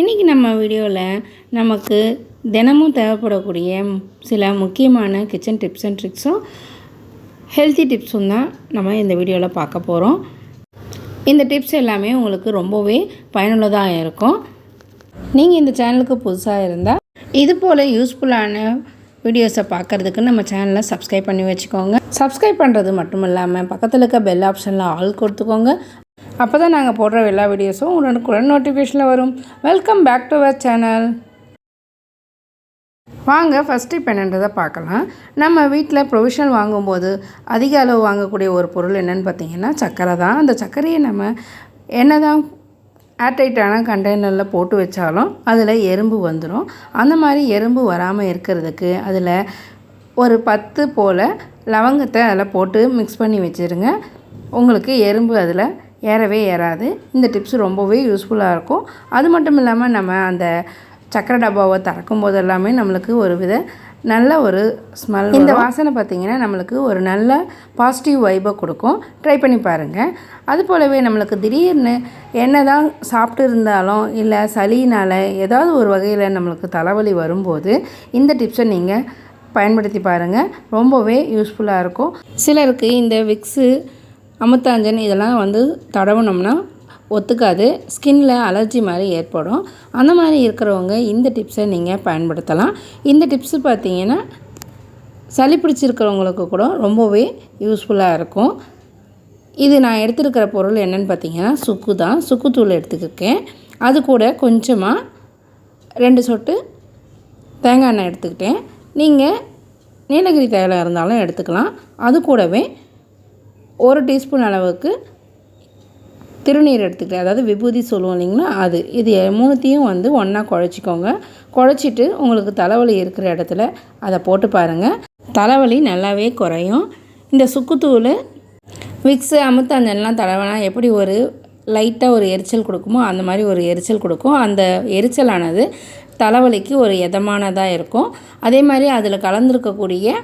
இன்றைக்கி நம்ம வீடியோவில் நமக்கு தினமும் தேவைப்படக்கூடிய சில முக்கியமான கிச்சன் டிப்ஸ் அண்ட் ட்ரிக்ஸும் ஹெல்த்தி டிப்ஸும் தான் நம்ம இந்த வீடியோவில் பார்க்க போகிறோம் இந்த டிப்ஸ் எல்லாமே உங்களுக்கு ரொம்பவே பயனுள்ளதாக இருக்கும். நீங்கள் இந்த சேனலுக்கு புதுசாக இருந்தால் இது போல் யூஸ்ஃபுல்லான வீடியோஸை பார்க்குறதுக்கு நம்ம சேனலை சப்ஸ்கிரைப் பண்ணி வச்சுக்கோங்க. சப்ஸ்கிரைப் பண்ணுறது மட்டும் இல்லாமல் பக்கத்தில் இருக்க பெல் ஆப்ஷனில் ஆல் கொடுத்துக்கோங்க. அப்போ தான் நாங்கள் போடுற எல்லா வீடியோஸும் உடனுக்குடன் நோட்டிஃபிகேஷனில் வரும். Welcome back to our channel வாங்க ஃபஸ்ட்டு இப்போ என்னன்றதை பார்க்கலாம். நம்ம வீட்டில் ப்ரொவிஷன் வாங்கும்போது அதிக அளவு வாங்கக்கூடிய ஒரு பொருள் என்னென்னு பார்த்தீங்கன்னா சர்க்கரை தான். அந்த சர்க்கரையை நம்ம என்ன தான் ஏர்டைட்டான கண்டெய்னரில் போட்டு வச்சாலும் அதில் எறும்பு வந்துடும் அந்த மாதிரி எறும்பு வராமல் இருக்கிறதுக்கு அதில் ஒரு பத்து போல் லவங்கத்தை அதில் போட்டு மிக்ஸ் பண்ணி வச்சுருங்க. உங்களுக்கு எறும்பு அதில் ஏறவே ஏறாது. இந்த டிப்ஸ் ரொம்பவே யூஸ்ஃபுல்லாக இருக்கும். அது மட்டும் இல்லாமல் நம்ம அந்த சக்கரை டப்பாவை திறக்கும் போது எல்லாமே நம்மளுக்கு ஒரு வித நல்ல ஒரு ஸ்மெல் இந்த வாசனை பார்த்திங்கன்னா நம்மளுக்கு ஒரு நல்ல பாசிட்டிவ் வைபை கொடுக்கும். ட்ரை பண்ணி பாருங்கள் அது போலவே நம்மளுக்கு திடீர்னு என்ன தான் சாப்பிட்டு இருந்தாலும் இல்லை சளினால் ஏதாவது ஒரு வகையில் நம்மளுக்கு தலைவலி வரும்போது இந்த டிப்ஸை நீங்கள் பயன்படுத்தி பாருங்கள் ரொம்பவே யூஸ்ஃபுல்லாக இருக்கும். சிலருக்கு இந்த விக்ஸு அமுத்தாஞ்சன் இதெல்லாம் வந்து தடவுனோம்னா ஒத்துக்காது. ஸ்கின்னில் அலர்ஜி மாதிரி ஏற்படும். அந்த மாதிரி இருக்கிறவங்க இந்த டிப்ஸை நீங்கள் பயன்படுத்தலாம். இந்த டிப்ஸு பார்த்தீங்கன்னா சளி பிடிச்சிருக்கிறவங்களுக்கு கூட ரொம்பவே யூஸ்ஃபுல்லாக இருக்கும். இது நான் எடுத்துருக்கிற பொருள் என்னென்னு பார்த்தீங்கன்னா சுக்கு தான். சுக்குத்தூள் எடுத்துக்கிருக்கேன். அது கூட கொஞ்சமாக ரெண்டு சொட்டு தேங்காய் எண்ணெய் எடுத்துக்கிட்டேன். நீங்கள் நீலகிரி தைலம் இருந்தாலும் எடுத்துக்கலாம். அது கூடவே ஒரு டீஸ்பூன் அளவுக்கு திருநீர் எடுத்துக்கிட்டேன். அதாவது விபூதி சொல்லுவோம் இல்லைங்களா? அது. இது மூணுத்தையும் வந்து ஒன்றா குழச்சிக்கோங்க. குழச்சிட்டு உங்களுக்கு தலைவலி இருக்கிற இடத்துல அதை போட்டு பாருங்கள் தலைவலி நல்லாவே குறையும். இந்த சுக்குத்தூள் விக்ஸு அமுத்தாஞ்சன்லாம் தடவைனா எப்படி ஒரு லைட்டாக ஒரு எரிச்சல் கொடுக்குமோ அந்த மாதிரி ஒரு எரிச்சல் கொடுக்கும். அந்த எரிச்சலானது தலைவலிக்கு ஒரு இதமானதாக இருக்கும். அதே மாதிரி அதில் கலந்துருக்கக்கூடிய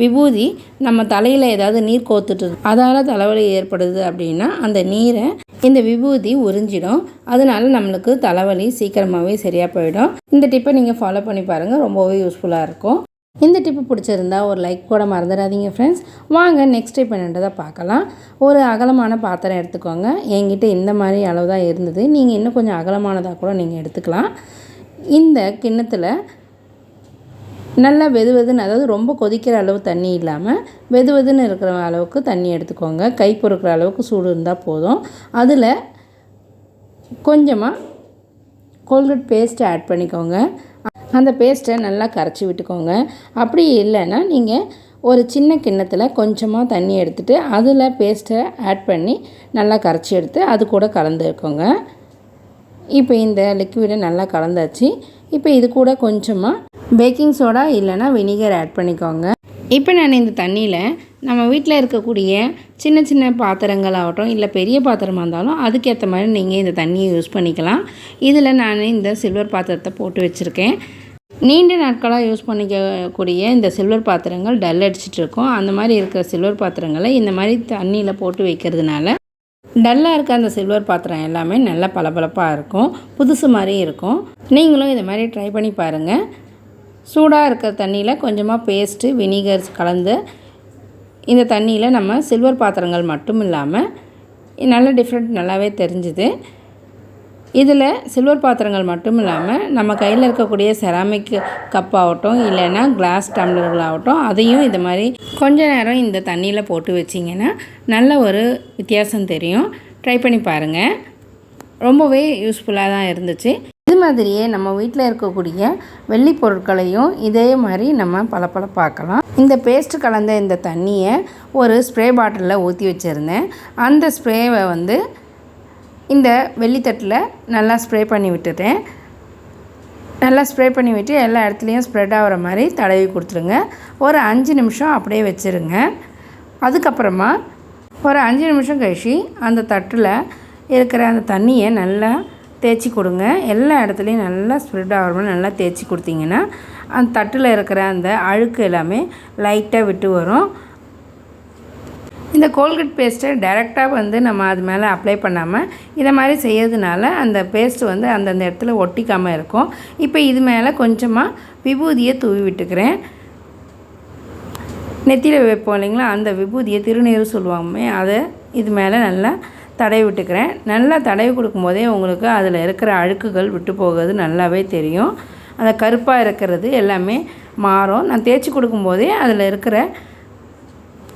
விபூதி நம்ம தலையில் ஏதாவது நீர் கோத்துட்டு அதால் தலைவலி ஏற்படுது அப்படின்னா அந்த நீரை இந்த விபூதி உறிஞ்சிடும். அதனால நம்மளுக்கு தலைவலி சீக்கிரமாகவே சரியாக போயிடும். இந்த டிப்பை நீங்கள் ஃபாலோ பண்ணி பாருங்கள் ரொம்பவே யூஸ்ஃபுல்லாக இருக்கும். இந்த டிப்பு பிடிச்சிருந்தா ஒரு லைக் போட மறந்துடாதீங்க ஃப்ரெண்ட்ஸ் வாங்க நெக்ஸ்ட் டைப் என்னன்றதை பார்க்கலாம். ஒரு அகலமான பாத்திரம் எடுத்துக்கோங்க. என்கிட்ட இந்த மாதிரி அளவு தான் இருந்தது. நீங்கள் இன்னும் கொஞ்சம் அகலமானதாக கூட நீங்கள் எடுத்துக்கலாம். இந்த கிண்ணத்தில் நல்லா வெது வெதுன்னு அதாவது ரொம்ப கொதிக்கிற அளவு தண்ணி இல்லாமல் வெது வெதுன்னு இருக்கிற அளவுக்கு தண்ணி எடுத்துக்கோங்க. கை பொறுக்கிற அளவுக்கு சூடு இருந்தால் போதும். அதில் கொஞ்சமாக கோல்கட் பேஸ்ட்டை ஆட் பண்ணிக்கோங்க. அந்த பேஸ்ட்டை நல்லா கரைச்சி விட்டுக்கோங்க. அப்படி இல்லைன்னா நீங்கள் ஒரு சின்ன கிண்ணத்தில் கொஞ்சமாக தண்ணி எடுத்துகிட்டு அதில் பேஸ்ட்டை ஆட் பண்ணி நல்லா கரைச்சி எடுத்து அது கூட கலந்துருக்கோங்க இப்போ இந்த லிக்விடை நல்லா கலந்தாச்சு. இப்போ இது கூட கொஞ்சமாக பேக்கிங் சோடா இல்லைனா வினிகர் ஆட் பண்ணிக்கோங்க. இப்போ நான் இந்த தண்ணியில் நம்ம வீட்டில் இருக்கக்கூடிய சின்ன சின்ன பாத்திரங்கள் ஆகட்டும் இல்லை பெரிய பாத்திரமாக இருந்தாலும் அதுக்கேற்ற மாதிரி நீங்கள் இந்த தண்ணியை யூஸ் பண்ணிக்கலாம். இதில் நான் இந்த சில்வர் பாத்திரத்தை போட்டு வச்சுருக்கேன். நீண்ட நாட்களாக யூஸ் பண்ணிக்கக்கூடிய இந்த சில்வர் பாத்திரங்கள் டல் அடிச்சிட்டு இருக்கும். அந்த மாதிரி இருக்கிற சில்வர் பாத்திரங்களை இந்த மாதிரி தண்ணியில் போட்டு வைக்கிறதுனால டல்லாக இருக்க அந்த சில்வர் பாத்திரம் எல்லாமே நல்லா பளபளப்பாக இருக்கும். புதுசு மாதிரி இருக்கும். நீங்களும் இதை மாதிரி ட்ரை பண்ணி பாருங்கள் சூடாக இருக்கிற தண்ணியில் கொஞ்சமாக பேஸ்ட்டு வினிகர்ஸ் கலந்து இந்த தண்ணியில் நம்ம சில்வர் பாத்திரங்கள் மட்டும் இல்லாமல் நல்ல டிஃப்ரெண்ட் நல்லாவே தெரிஞ்சுது. இதில் சில்வர் பாத்திரங்கள் மட்டும் இல்லாமல் நம்ம கையில் இருக்கக்கூடிய செராமிக் கப் ஆகட்டும் இல்லைன்னா கிளாஸ் டம்ளர்கள் ஆகட்டும் அதையும் இது மாதிரி கொஞ்ச நேரம் இந்த தண்ணியில் போட்டு வச்சிங்கன்னா நல்ல ஒரு வித்தியாசம் தெரியும். ட்ரை பண்ணி பாருங்கள் ரொம்பவே யூஸ்ஃபுல்லாக தான் இருந்துச்சு. மாதிரியே நம்ம வீட்டில் இருக்கக்கூடிய வெள்ளி பொருட்களையும் இதே மாதிரி நம்ம பல பார்க்கலாம் இந்த பேஸ்ட் கலந்த இந்த தண்ணியை ஒரு ஸ்ப்ரே பாட்டிலில் ஊற்றி வச்சுருந்தேன். அந்த ஸ்ப்ரேவை வந்து இந்த வெள்ளித்தட்டில் நல்லா ஸ்ப்ரே பண்ணி விட்டுட்டேன். நல்லா ஸ்ப்ரே பண்ணி விட்டு எல்லா இடத்துலையும் ஸ்ப்ரெட் ஆகிற மாதிரி தடவி கொடுத்துருங்க. ஒரு அஞ்சு நிமிஷம் அப்படியே வச்சுருங்க. அதுக்கப்புறமா ஒரு அஞ்சு நிமிஷம் கழிச்சு அந்த தட்டில் இருக்கிற அந்த தண்ணியை நல்லா தேய்ச்சி கொடுங்க. எல்லா இடத்துலையும் நல்லா ஸ்ப்ரெட் ஆகிற மாதிரி நல்லா தேய்ச்சி கொடுத்தீங்கன்னா அந்த தட்டில் இருக்கிற அந்த அழுக்கு எல்லாமே லைட்டாக விட்டு வரும். இந்த கோல்கேட் பேஸ்ட்டை டைரெக்டாக வந்து நம்ம அது மேலே அப்ளை பண்ணாமல் இதை மாதிரி செய்யறதுனால அந்த பேஸ்ட் வந்து அந்தந்த இடத்துல ஒட்டிக்காமல் இருக்கும். இப்போ இது மேலே கொஞ்சமாக விபூதியை தூவி விட்டுக்கிறேன். நெத்தியில் வைப்போம் இல்லைங்களா? அந்த விபூதியை திருநீர் சொல்லுவாங்க அதை இது மேலே நல்லா தடவி விட்டுக்கிறேன். நல்லா தடவி கொடுக்கும்போதே உங்களுக்கு அதில் இருக்கிற அழுக்குகள் விட்டு போகிறது நல்லாவே தெரியும். அந்த கருப்பாக இருக்கிறது எல்லாமே மாறும். நான் தேய்ச்சி கொடுக்கும்போதே அதில் இருக்கிற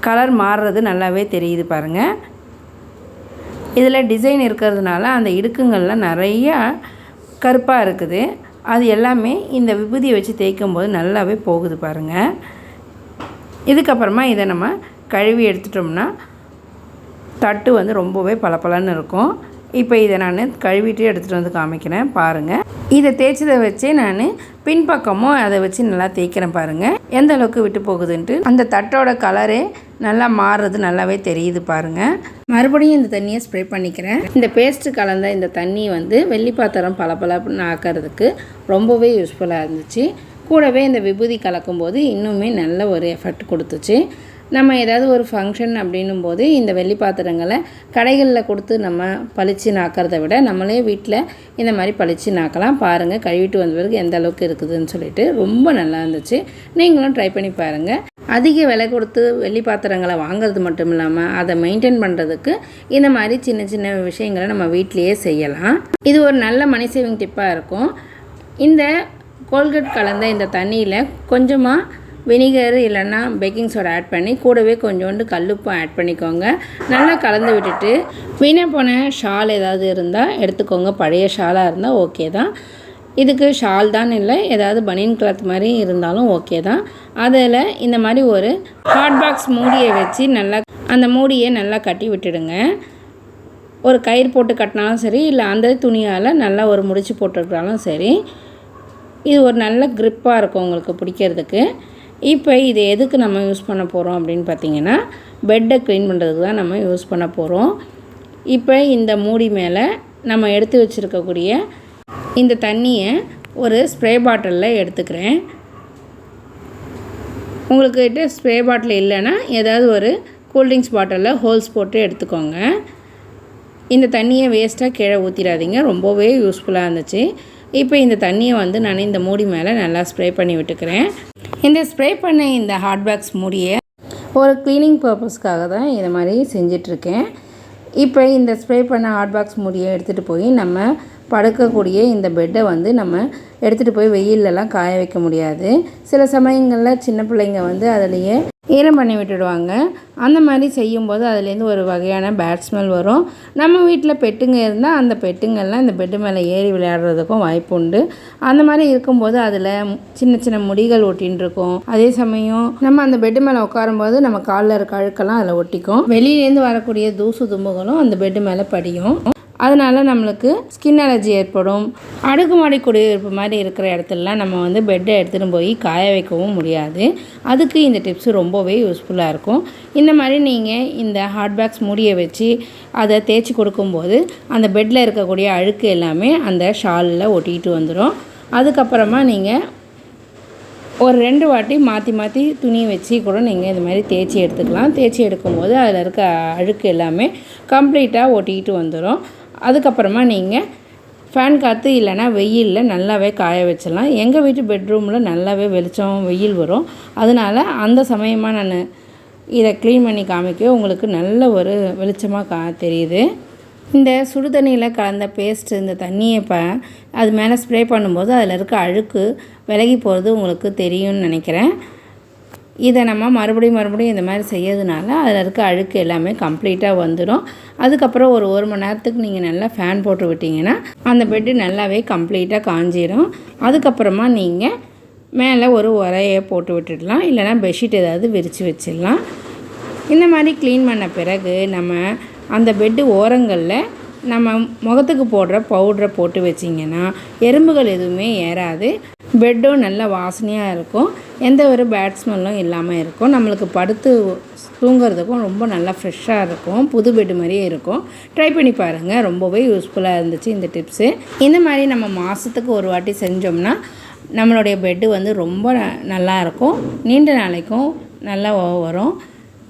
கலர் மாறுறது நல்லாவே தெரியுது பாருங்கள் இதில் டிசைன் இருக்கிறதுனால அந்த இடுக்குங்கள்லாம் நிறையா கருப்பாக இருக்குது. அது எல்லாமே இந்த விபூதியை வச்சு தேய்க்கும் போது நல்லாவே போகுது பாருங்கள் இதுக்கப்புறமா இதை நம்ம கழுவி எடுத்துட்டோம்னா தட்டு வந்து ரொம்பவே பளபளன்னு இருக்கும். இப்போ இதை நான் கழுவிட்டு எடுத்துகிட்டு வந்து காமிக்கிறேன். பாருங்கள் இதை தேய்ச்சதை வச்சே நான் பின்பக்கமும் அதை வச்சு நல்லா தேய்க்கிறேன் பாருங்கள் எந்த அளவுக்கு விட்டு போகுதுன்ட்டு. அந்த தட்டோட கலரே நல்லா மாறுறது நல்லாவே தெரியுது பாருங்கள் மறுபடியும் இந்த தண்ணியை ஸ்ப்ரே பண்ணிக்கிறேன். இந்த பேஸ்ட்டு கலந்த இந்த தண்ணி வந்து வெள்ளி பாத்திரம் பளபளப்புன்னு ஆக்கிறதுக்கு ரொம்பவே யூஸ்ஃபுல்லாக இருந்துச்சு. கூடவே இந்த விபூதி கலக்கும்போது இன்னுமே நல்ல ஒரு எஃபெக்ட் கொடுத்துச்சு. நம்ம ஏதாவது ஒரு ஃபங்க்ஷன் அப்படின்னும் போது இந்த வெள்ளி பாத்திரங்களை கடைகளில் கொடுத்து நம்ம பளிச்சு நாக்கிறத விட நம்மளே வீட்டில் இந்த மாதிரி பளிச்சு நாக்கலாம். பாருங்கள் கழுவிட்டு வந்த பிறகு எந்த அளவுக்கு இருக்குதுன்னு சொல்லிட்டு ரொம்ப நல்லா இருந்துச்சு. நீங்களும் ட்ரை பண்ணி பாருங்கள் அதிக விலை கொடுத்து வெள்ளி பாத்திரங்களை வாங்குறது மட்டும் இல்லாமல் அதை மெயின்டைன் பண்ணுறதுக்கு இந்த மாதிரி சின்ன சின்ன விஷயங்களை நம்ம வீட்டிலையே செய்யலாம். இது ஒரு நல்ல மணி சேவிங் டிப்பாக இருக்கும். இந்த கோல்கேட் கலந்த இந்த தண்ணியில் கொஞ்சமாக வினிகர் இல்லைன்னா பேக்கிங் சோடா ஆட் பண்ணி கூடவே கொஞ்சோண்டு கல்லுப்பும் ஆட் பண்ணிக்கோங்க. நல்லா கலந்து விட்டுட்டு வீணாக போன ஷால் ஏதாவது இருந்தால் எடுத்துக்கோங்க. பழைய ஷாலாக இருந்தால் ஓகே தான். இதுக்கு ஷால் தான் இல்லை ஏதாவது பனியன் கிளாத் மாதிரி இருந்தாலும் ஓகே தான். அதில் இந்த மாதிரி ஒரு ஹாட் பாக்ஸ் மூடியை வச்சு நல்லா அந்த மூடியை நல்லா கட்டி விட்டுடுங்க. ஒரு கயிறு போட்டு கட்டினாலும் சரி இல்லை அந்த துணியால் நல்லா ஒரு முடிச்சு போட்டுருக்காலும் சரி இது ஒரு நல்ல க்ரிப்பாக இருக்கும் உங்களுக்கு பிடிக்கிறதுக்கு. இப்போ இது எதுக்கு நம்ம யூஸ் பண்ண போகிறோம் அப்படின்னு பார்த்தீங்கன்னா பெட்டை க்ளீன் பண்ணுறதுக்கு தான் நம்ம யூஸ் பண்ண போகிறோம் இப்போ இந்த மூடி மேலே நம்ம எடுத்து வச்சுருக்கக்கூடிய இந்த தண்ணியை ஒரு ஸ்ப்ரே பாட்டிலில் எடுத்துக்கிறேன். உங்கள்கிட்ட ஸ்ப்ரே பாட்டில் இல்லைன்னா ஏதாவது ஒரு கூல்ட்ரிங்க்ஸ் பாட்டிலில் ஹோல்ஸ் போட்டு எடுத்துக்கோங்க. இந்த தண்ணியை வேஸ்ட்டாக கீழே ஊற்றிடாதீங்க ரொம்பவே யூஸ்ஃபுல்லாக இருந்துச்சு. இப்போ இந்த தண்ணியை வந்து நான் இந்த மூடி மேலே நல்லா ஸ்ப்ரே பண்ணி விட்டுக்கிறேன். இந்த ஸ்ப்ரே பண்ண இந்த ஹாட் பேக்ஸ் மூடியை ஒரு க்ளீனிங் பர்பஸ்க்காக தான் இதை மாதிரி செஞ்சிட்ருக்கேன். இப்போ இந்த ஸ்ப்ரே பண்ண ஹாட் பாக்ஸ் மூடியை எடுத்துகிட்டு போய் நம்ம படுக்கக்கூடிய இந்த பெட்டை வந்து நம்ம எடுத்துகிட்டு போய் வெயிலெலாம் காய வைக்க முடியாது. சில சமயங்களில் சின்ன பிள்ளைங்க வந்து அதுலேயே ஈரம் பண்ணி விட்டுடுவாங்க. அந்த மாதிரி செய்யும்போது அதுலேருந்து ஒரு வகையான பேட் ஸ்மெல் வரும். நம்ம வீட்டில் பெட்டுங்க இருந்தால் அந்த பெட்டுங்கள்லாம் இந்த பெட்டு மேலே ஏறி விளையாடுறதுக்கும் வாய்ப்பு உண்டு. அந்த மாதிரி இருக்கும்போது அதில் சின்ன சின்ன முடிகள் ஒட்டின்னு இருக்கும் அதே சமயம் நம்ம அந்த பெட்டு மேலே உட்காரும்போது நம்ம காலில் இருக்க அழுக்கெல்லாம் அதில் ஒட்டிக்கும். வெளியிலேருந்து வரக்கூடிய தூசு தும்புகளும் அந்த பெட்டு மேலே படியும். அதனால் நம்மளுக்கு ஸ்கின் அலர்ஜி ஏற்படும். அடுக்குமாடி குடியிருப்பு மாதிரி இருக்கிற இடத்துலலாம் நம்ம வந்து பெட்டை எடுத்துகிட்டு போய் காய வைக்கவும் முடியாது. அதுக்கு இந்த டிப்ஸ் ரொம்பவே யூஸ்ஃபுல்லாக இருக்கும். இந்த மாதிரி நீங்கள் இந்த ஹாட் பேக்ஸ் மூடியை வச்சு அதை தேய்ச்சி கொடுக்கும்போது அந்த பெட்டில் இருக்கக்கூடிய அழுக்கு எல்லாமே அந்த ஷாலில் ஒட்டிக்கிட்டு வந்துடும் அதுக்கப்புறமா நீங்கள் ஒரு ரெண்டு வாட்டி மாற்றி மாற்றி துணி வச்சு கூட நீங்கள் இது மாதிரி தேய்ச்சி எடுத்துக்கலாம். தேய்ச்சி எடுக்கும்போது அதில் இருக்க அழுக்கு எல்லாமே கம்ப்ளீட்டாக ஒட்டிக்கிட்டு வந்துடும் அதுக்கப்புறமா நீங்கள் ஃபேன் காற்று இல்லைன்னா வெயிலில் நல்லாவே காய வச்சிடலாம். எங்கள் வீட்டு பெட்ரூமில் நல்லாவே வெளிச்சம் வெயில் வரும். அதனால் அந்த சமயமாக நான் இதை க்ளீன் பண்ணி காமிக்க உங்களுக்கு நல்ல ஒரு வெளிச்சமாக கா தெரியுது. இந்த சுடு தண்ணியில் கலந்த பேஸ்ட்டு இந்த தண்ணியை ப அது மேலே ஸ்ப்ரே பண்ணும்போது அதில் இருக்க அழுக்கு விலகி போகிறது உங்களுக்கு தெரியும்னு நினைக்கிறேன். இதை நம்ம மறுபடியும் மறுபடியும் இந்த மாதிரி செய்யறதுனால அதில் இருக்க அழுக்கு எல்லாமே கம்ப்ளீட்டாக வந்துடும் அதுக்கப்புறம் ஒரு ஒரு மணி நேரத்துக்கு நீங்கள் நல்லா ஃபேன் போட்டு விட்டிங்கன்னா அந்த பெட்டு நல்லாவே கம்ப்ளீட்டாக காஞ்சிடும் அதுக்கப்புறமா நீங்கள் மேலே ஒரு உரையை போட்டு விட்டுடலாம். இல்லைனா பெட்ஷீட் ஏதாவது விரித்து வச்சிடலாம். இந்த மாதிரி க்ளீன் பண்ண பிறகு நம்ம அந்த பெட்டு ஓரங்களில் நம்ம முகத்துக்கு போடுற பவுட்ரை போட்டு வச்சிங்கன்னா எறும்புகள் எதுவுமே ஏறாது. பெட்டும் நல்ல வாசனையாக இருக்கும். எந்த ஒரு பேட் ஸ்மெல்லும் இல்லாமல் இருக்கும். நம்மளுக்கு படுத்து தூங்குறதுக்கும் ரொம்ப நல்லா ஃப்ரெஷ்ஷாக இருக்கும். புது பெட்டு மாதிரியே இருக்கும். ட்ரை பண்ணி பாருங்கள் ரொம்பவே யூஸ்ஃபுல்லாக இருந்துச்சு இந்த டிப்ஸு இந்த மாதிரி நம்ம மாதத்துக்கு ஒரு வாட்டி செஞ்சோம்னா நம்மளுடைய பெட்டு வந்து ரொம்ப ந- நீண்ட நாளைக்கும் நல்லா வரும்.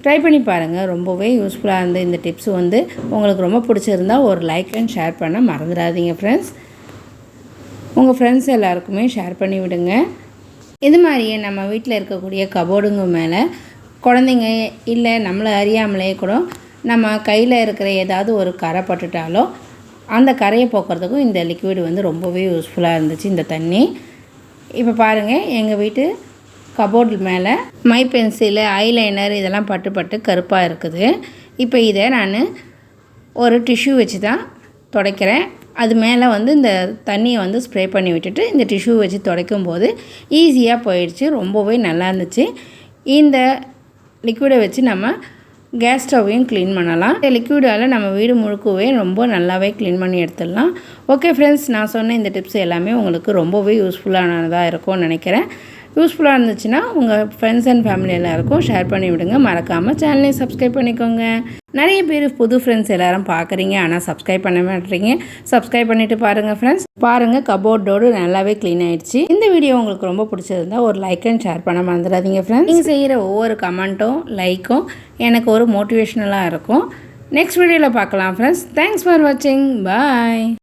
ட்ரை பண்ணி பாருங்கள் ரொம்பவே யூஸ்ஃபுல்லாக இருந்த இந்த டிப்ஸ் வந்து உங்களுக்கு ரொம்ப பிடிச்சிருந்தா ஒரு லைக் அண்ட் ஷேர் பண்ண மறந்துடாதீங்க ஃப்ரெண்ட்ஸ் உங்கள் ஃப்ரெண்ட்ஸ் எல்லாருக்குமே ஷேர் பண்ணி விடுங்க இது மாதிரியே நம்ம வீட்டில் இருக்கக்கூடிய கபோர்டுங்க மேலே குழந்தைங்க இல்லை நம்மளை அறியாமலே கூட நம்ம கையில் இருக்கிற ஏதாவது ஒரு கரை பட்டுட்டாலோ அந்த கரையை போக்குறதுக்கும் இந்த லிக்விட் வந்து ரொம்பவே யூஸ்ஃபுல்லாக இருந்துச்சு இந்த தண்ணி. இப்போ பாருங்கள் எங்கள் வீட்டு கபோர்டு மேலே மை பென்சிலு ஐலைனர் இதெல்லாம் பட்டு பட்டு கருப்பாக இருக்குது. இப்போ இதை நான் ஒரு டிஷ்யூ வச்சு தான் துடைக்கிறேன். அது மேலே வந்து இந்த தண்ணியை வந்து ஸ்ப்ரே பண்ணி விட்டுட்டு இந்த டிஷ்யூ வச்சு துடைக்கும் போது ஈஸியாக போயிடுச்சு ரொம்பவே நல்லா இருந்துச்சு. இந்த லிக்விடை வச்சு நம்ம கேஸ் ஸ்டவ்வையும் க்ளீன் பண்ணலாம். இந்த லிக்விடால் நம்ம வீடு முழுக்கவே ரொம்ப நல்லாவே க்ளீன் பண்ணி எடுத்துடலாம். ஓகே ஃப்ரெண்ட்ஸ் நான் சொன்ன இந்த டிப்ஸ் எல்லாமே உங்களுக்கு ரொம்பவே யூஸ்ஃபுல்லானதாக இருக்கும்னு நினைக்கிறேன். யூஸ்ஃபுல்லாக இருந்துச்சுன்னா உங்கள் ஃப்ரெண்ட்ஸ் அண்ட் ஃபேமிலி எல்லாருக்கும் ஷேர் பண்ணி விடுங்க. மறக்காமல் சேனலையும் சப்ஸ்கிரைப் பண்ணிக்கோங்க. நிறைய பேர் புது ஃப்ரெண்ட்ஸ் எல்லாரும் பார்க்குறீங்க ஆனால் சப்ஸ்கிரைப் பண்ண மாட்டேறீங்க சப்ஸ்கிரைப் பண்ணிவிட்டு பாருங்கள் ஃப்ரெண்ட்ஸ் பாருங்கள் கபோர்டோடு நல்லாவே க்ளீன் ஆகிடுச்சு இந்த வீடியோ உங்களுக்கு ரொம்ப பிடிச்சிருந்தா ஒரு லைக் அண்ட் ஷேர் பண்ண மறந்துடாதீங்க ஃப்ரெண்ட்ஸ் நீங்கள் செய்கிற ஒவ்வொரு கமெண்ட்டும் லைக்கும் எனக்கு ஒரு மோட்டிவேஷ்னலாக இருக்கும். நெக்ஸ்ட் வீடியோவில் பார்க்கலாம் ஃப்ரெண்ட்ஸ் தேங்க்ஸ் ஃபார் வாட்சிங் பாய்